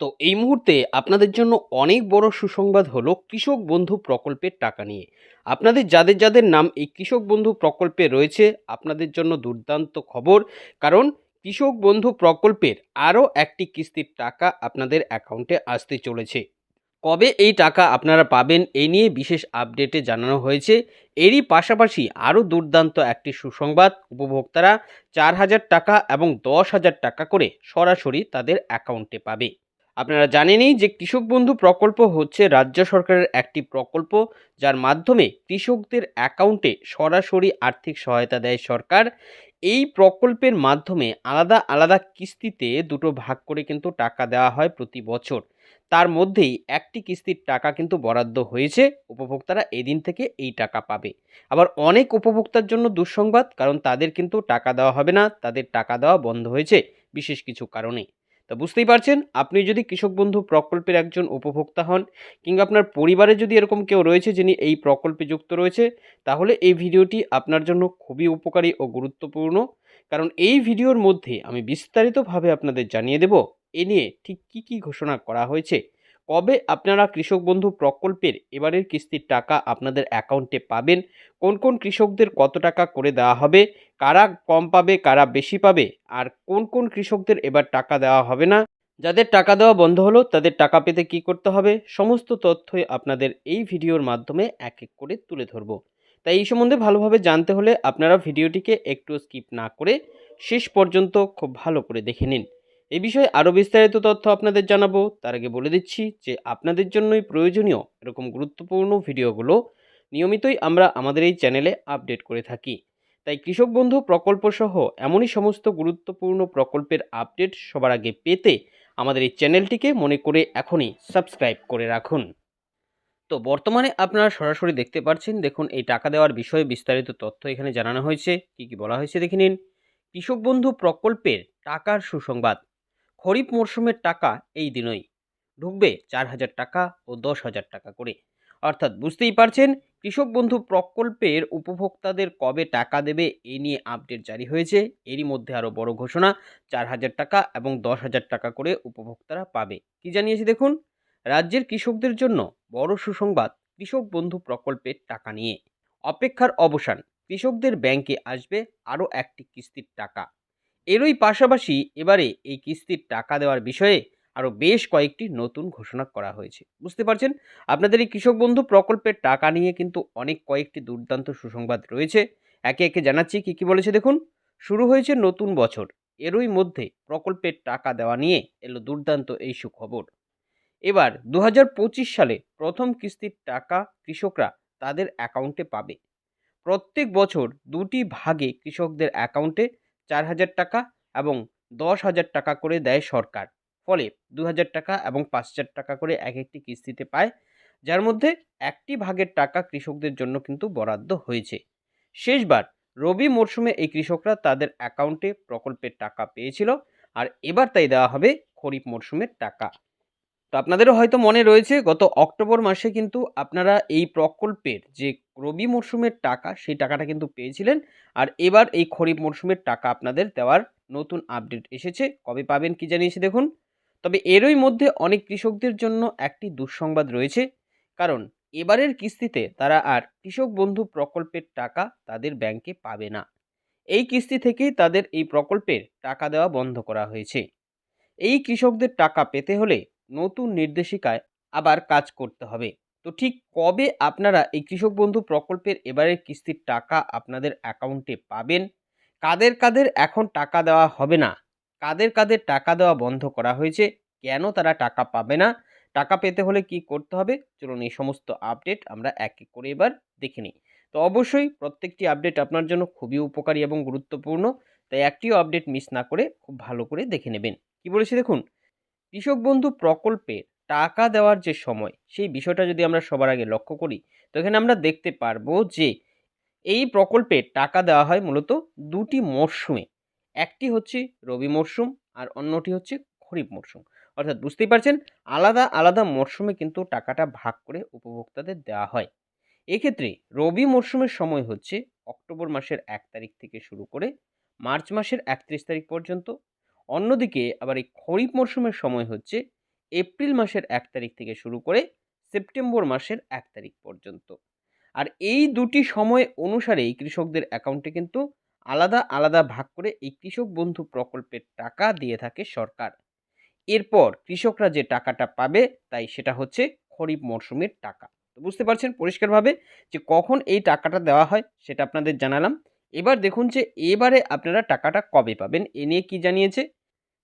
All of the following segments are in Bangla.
তো এই মুহূর্তে আপনাদের জন্য অনেক বড় সুসংবাদ হলো কৃষক বন্ধু প্রকল্পের টাকা নিয়ে। আপনাদের যাদের যাদের নাম এই কৃষক বন্ধু প্রকল্পে রয়েছে, আপনাদের জন্য দুর্দান্ত খবর। কারণ কৃষক বন্ধু প্রকল্পের আরও একটি কিস্তির টাকা আপনাদের অ্যাকাউন্টে আসতে চলেছে। কবে এই টাকা আপনারা পাবেন এই নিয়ে বিশেষ আপডেটে জানানো হয়েছে। এরই পাশাপাশি আরও দুর্দান্ত একটি সুসংবাদ, উপভোক্তারা চার হাজার টাকা এবং দশ হাজার টাকা করে সরাসরি তাদের অ্যাকাউন্টে পাবে। আপনারা জানেনই যে কৃষক বন্ধু প্রকল্প হচ্ছে রাজ্য সরকারের একটি প্রকল্প যার মাধ্যমে কৃষকদের অ্যাকাউন্টে সরাসরি আর্থিক সহায়তা দেয় সরকার। এই প্রকল্পের মাধ্যমে আলাদা আলাদা কিস্তিতে দুটো ভাগ করে কিন্তু টাকা দেওয়া হয় প্রতি বছর। তার মধ্যেই একটি কিস্তির টাকা কিন্তু বরাদ্দ হয়েছে, উপভোক্তারা এদিন থেকে এই টাকা পাবে। আবার অনেক উপভোক্তার জন্য দুঃসংবাদ, কারণ তাদের কিন্তু টাকা দেওয়া হবে না, তাদের টাকা দেওয়া বন্ধ হয়েছে বিশেষ কিছু কারণে। তা বুঝতেই পারছেন, আপনি যদি কৃষক বন্ধু প্রকল্পের একজন উপভোক্তা হন কিংবা আপনার পরিবারে যদি এরকম কেউ রয়েছে যিনি এই প্রকল্পে যুক্ত রয়েছে, তাহলে এই ভিডিওটি আপনার জন্য খুবই উপকারী ও গুরুত্বপূর্ণ। কারণ এই ভিডিওর মধ্যে আমি বিস্তারিতভাবে আপনাদের জানিয়ে দেব, এ নিয়ে ঠিক কী কী ঘোষণা করা হয়েছে, কবে আপনারা কৃষক বন্ধু প্রকল্পের এবারের কিস্তির টাকা আপনাদের অ্যাকাউন্টে পাবেন, কোন কোন কৃষকদের কত টাকা করে দেওয়া হবে কারা কম পাবে, কারা বেশি পাবে, আর কোন কোন কৃষকদের এবার টাকা দেওয়া হবে না? যাদের টাকা দেওয়া বন্ধ হলো, তাদের টাকা পেতে কি করতে হবে? সমস্ত তথ্যই আপনাদের এই ভিডিওর মাধ্যমে এক এক করে তুলে ধরব। তাই এই সম্বন্ধে ভালোভাবে জানতে হলে আপনারা ভিডিওটিকে একটু স্কিপ না করে শেষ পর্যন্ত খুব ভালো করে দেখে নিন। এই বিষয়ে আরও বিস্তারিত তথ্য আপনাদের জানাব। তার আগে বলে দিচ্ছি যে আপনাদের জন্যই প্রয়োজনীয় এরকম গুরুত্বপূর্ণ ভিডিওগুলো নিয়মিতই আমরা আমাদের এই চ্যানেলে আপডেট করে থাকি। তাই কৃষক বন্ধু প্রকল্প সহ এমনই সমস্ত গুরুত্বপূর্ণ প্রকল্পের আপডেট সবার আগে পেতে আমাদের এই চ্যানেলটিকে মনে করে এখনই সাবস্ক্রাইব করে রাখুন। তো বর্তমানে আপনারা সরাসরি দেখতে পাচ্ছেন দেখুন এই টাকা দেওয়ার বিষয়ে বিস্তারিত তথ্য এখানে জানানো হয়েছে। কি কি বলা হয়েছে দেখে নিন। কৃষক বন্ধু প্রকল্পের টাকার সুসংবাদ। খরিফ মরশুমের টাকা এই দিনই। ঢুকবে চার হাজার টাকা ও দশ হাজার টাকা করে। অর্থাৎ বুঝতেই পারছেন কৃষক বন্ধু প্রকল্পের উপভোক্তাদের কবে টাকা দেবে এই নিয়ে আপডেট জারি হয়েছে। এরই মধ্যে আরও বড় ঘোষণা, চার হাজার টাকা এবং দশ হাজার টাকা করে উপভোক্তারা পাবে। কি জানিয়েছে দেখুন? রাজ্যের কৃষকদের জন্য বড় সুসংবাদ, কৃষক বন্ধু প্রকল্পের টাকা নিয়ে। অপেক্ষার অবসান, কৃষকদের ব্যাংকে আসবে আরও একটি কিস্তির টাকা। এরই পাশাপাশি এবারে এই কিস্তির টাকা দেওয়ার বিষয়ে আরও বেশ কয়েকটি নতুন ঘোষণা করা হয়েছে। বুঝতে পারছেন? আপনাদের এই কৃষক বন্ধু প্রকল্পের টাকা নিয়ে কিন্তু অনেক কয়েকটি দুর্দান্ত সুসংবাদ রয়েছে। একে একে জানাচ্ছি কী কী বলেছে দেখুন। শুরু হয়েছে নতুন বছর। এরই মধ্যে প্রকল্পের টাকা দেওয়া নিয়ে এলো দুর্দান্ত এই সুখবর। এবার দু হাজার পঁচিশ সালে প্রথম কিস্তির টাকা কৃষকরা তাদের অ্যাকাউন্টে পাবে। প্রত্যেক বছর দুটি ভাগে কৃষকদের অ্যাকাউন্টে চার হাজার টাকা এবং দশ হাজার টাকা করে দেয় সরকার। ফলে দু হাজার টাকা এবং পাঁচ হাজার টাকা করে এক একটি কিস্তিতে পায়, যার মধ্যে একটি ভাগের টাকা কৃষকদের জন্য কিন্তু বরাদ্দ হয়েছে। শেষবার রবি মরশুমে এই কৃষকরা তাদের অ্যাকাউন্টে প্রকল্পের টাকা পেয়েছিল আর এবার তাই দেওয়া হবে খরিফ মরশুমের টাকা। তো আপনাদেরও হয়তো মনে রয়েছে, গত অক্টোবর মাসে কিন্তু আপনারা এই প্রকল্পের যে রবি মরশুমের টাকা, সেই টাকাটা কিন্তু পেয়েছিলেন আর এবার এই খরিফ মরশুমের টাকা আপনাদের দেওয়ার নতুন আপডেট এসেছে। কবে পাবেন কি জানিয়েছে দেখুন। তবে এরই মধ্যে অনেক কৃষকদের জন্য একটি দুঃসংবাদ রয়েছে। কারণ, এবারের কিস্তিতে তারা আর কৃষক বন্ধু প্রকল্পের টাকা তাদের ব্যাংকে পাবে না। এই কিস্তি থেকেই তাদের এই প্রকল্পের টাকা দেওয়া বন্ধ করা হয়েছে। এই কৃষকদের টাকা পেতে হলে নতুন নির্দেশিকায় আবার কাজ করতে হবে। তো ঠিক কবে আপনারা এই কৃষক বন্ধু প্রকল্পের এবারের কিস্তির টাকা আপনাদের অ্যাকাউন্টে পাবেন? কাদের কাদের এখন টাকা দেওয়া হবে না? কাদের কাদের টাকা দেওয়া বন্ধ করা হয়েছে, কেন তারা টাকা পাবে না, টাকা পেতে হলে কি করতে হবে, চলুন এই সমস্ত আপডেট আমরা এক এক করে এবার দেখে নিই। তো অবশ্যই প্রত্যেকটি আপডেট আপনার জন্য খুবই উপকারী এবং গুরুত্বপূর্ণ, তাই একটিও আপডেট মিস না করে খুব ভালো করে দেখে নেবেন। কি বলেছি দেখুন, কৃষক বন্ধু প্রকল্পে টাকা দেওয়ার যে সময়, সেই বিষয়টা যদি আমরা সবার আগে লক্ষ্য করি, তো এখানে আমরা দেখতে পারব যে, এই প্রকল্পে টাকা দেওয়া হয় মূলত দুটি মরশুমে। একটি হচ্ছে রবি মরশুম আর অন্যটি হচ্ছে খরিফ মরশুম অর্থাৎ বুঝতেই পারছেন, আলাদা আলাদা মরশুমে কিন্তু টাকাটা ভাগ করে উপভোক্তাদের দেওয়া হয়। এক্ষেত্রে রবি মরশুমের সময় হচ্ছে অক্টোবর মাসের এক তারিখ থেকে শুরু করে মার্চ মাসের একত্রিশ তারিখ পর্যন্ত। অন্যদিকে আবার এই খরিফ মরশুমের সময় হচ্ছে এপ্রিল মাসের এক তারিখ থেকে শুরু করে সেপ্টেম্বর মাসের এক তারিখ পর্যন্ত। আর এই দুটি সময় অনুসারেই কৃষকদের অ্যাকাউন্টে কিন্তু আলাদা আলাদা ভাগ করে এই কৃষক বন্ধু প্রকল্পের টাকা দিয়ে থাকে সরকার। এরপর কৃষকরা যে টাকাটা পাবে তাই সেটা হচ্ছে খরিফ মরশুমের টাকা। তো বুঝতে পারছেন পরিষ্কারভাবে যে কখন এই টাকাটা দেওয়া হয় সেটা আপনাদের জানালাম। এবার দেখুন যে এবারে আপনারা টাকাটা কবে পাবেন এ নিয়ে কি জানিয়েছে।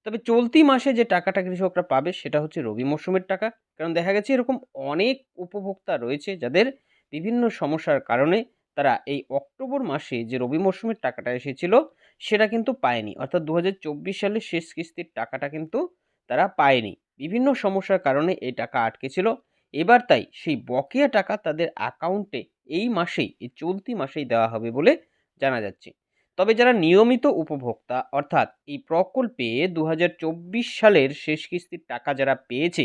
তবে চলতি মাসে যে টাকাটা কৃষকরা পাবে সেটা হচ্ছে রবি মরশুমের টাকা। কারণ দেখা গেছে এরকম অনেক উপভোক্তা রয়েছে যাদের বিভিন্ন সমস্যার কারণে তারা এই অক্টোবর মাসে যে রবি মরশুমের টাকাটা এসেছিল, সেটা কিন্তু পায়নি। অর্থাৎ দু সালের শেষ কিস্তির টাকাটা কিন্তু তারা পায়নি। বিভিন্ন সমস্যার কারণে এই টাকা আটকে ছিল। এবার তাই সেই বকেয়া টাকা তাদের অ্যাকাউন্টে এই মাসেই, এই চলতি মাসেই দেওয়া হবে বলে জানা যাচ্ছে। তবে যারা নিয়মিত উপভোক্তা, অর্থাৎ এই প্রকল্পে দু হাজার চব্বিশ সালের শেষ কিস্তির টাকা যারা পেয়েছে,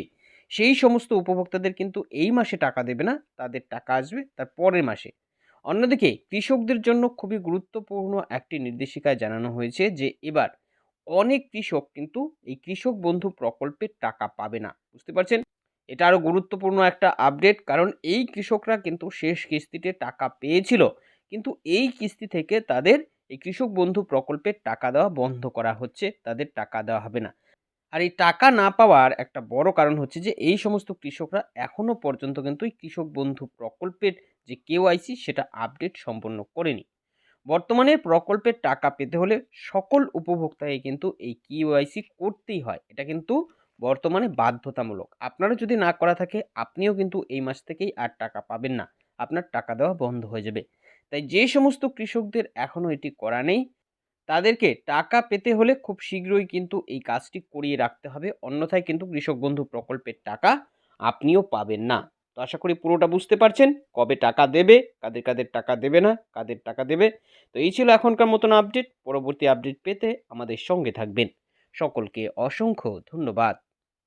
সেই সমস্ত উপভোক্তাদের কিন্তু এই মাসে টাকা দেবে না। তাদের টাকা আসবে তার পরের মাসে। অন্যদিকে কৃষকদের জন্য খুবই গুরুত্বপূর্ণ একটি নির্দেশিকায় জানানো হয়েছে যে এবার অনেক কৃষক কিন্তু এই কৃষক বন্ধু প্রকল্পের টাকা পাবে না। বুঝতে পারছেন? এটা আরও গুরুত্বপূর্ণ একটা আপডেট কারণ এই কৃষকরা কিন্তু শেষ কিস্তিতে টাকা পেয়েছিল। কিন্তু এই কিস্তি থেকে তাদের এই কৃষক বন্ধু প্রকল্পের টাকা দেওয়া বন্ধ করা হচ্ছে। তাদের টাকা দেওয়া হবে না। আর এই টাকা না পাওয়ার একটা বড় কারণ হচ্ছে যে, এই সমস্ত কৃষকরা এখনও পর্যন্ত কিন্তু এই কৃষক বন্ধু প্রকল্পের যে কেওয়াইসি সেটা আপডেট সম্পন্ন করেনি। বর্তমানে প্রকল্পের টাকা পেতে হলে সকল উপভোক্তাকে কিন্তু এই কিওয়াইসি করতেই হয়। এটা কিন্তু বর্তমানে বাধ্যতামূলক। আপনারা যদি না করা থাকে, আপনিও কিন্তু এই মাস থেকেই আর টাকা পাবেন না। আপনার টাকা দেওয়া বন্ধ হয়ে যাবে। তাই যে সমস্ত কৃষকদের এখনও এটি করা নেই তাদেরকে টাকা পেতে হলে খুব শীঘ্রই কিন্তু এই কাজটি করিয়ে রাখতে হবে। অন্যথায় কিন্তু কৃষক বন্ধু প্রকল্পের টাকা আপনিও পাবেন না। তো আশা করি পুরোটা বুঝতে পারছেন। কবে টাকা দেবে, কাদের কাদের টাকা দেবে না, কাদের টাকা দেবে। তো এই ছিল এখনকার মতন আপডেট। পরবর্তী আপডেট পেতে আমাদের সঙ্গে থাকবেন। সকলকে অসংখ্য ধন্যবাদ।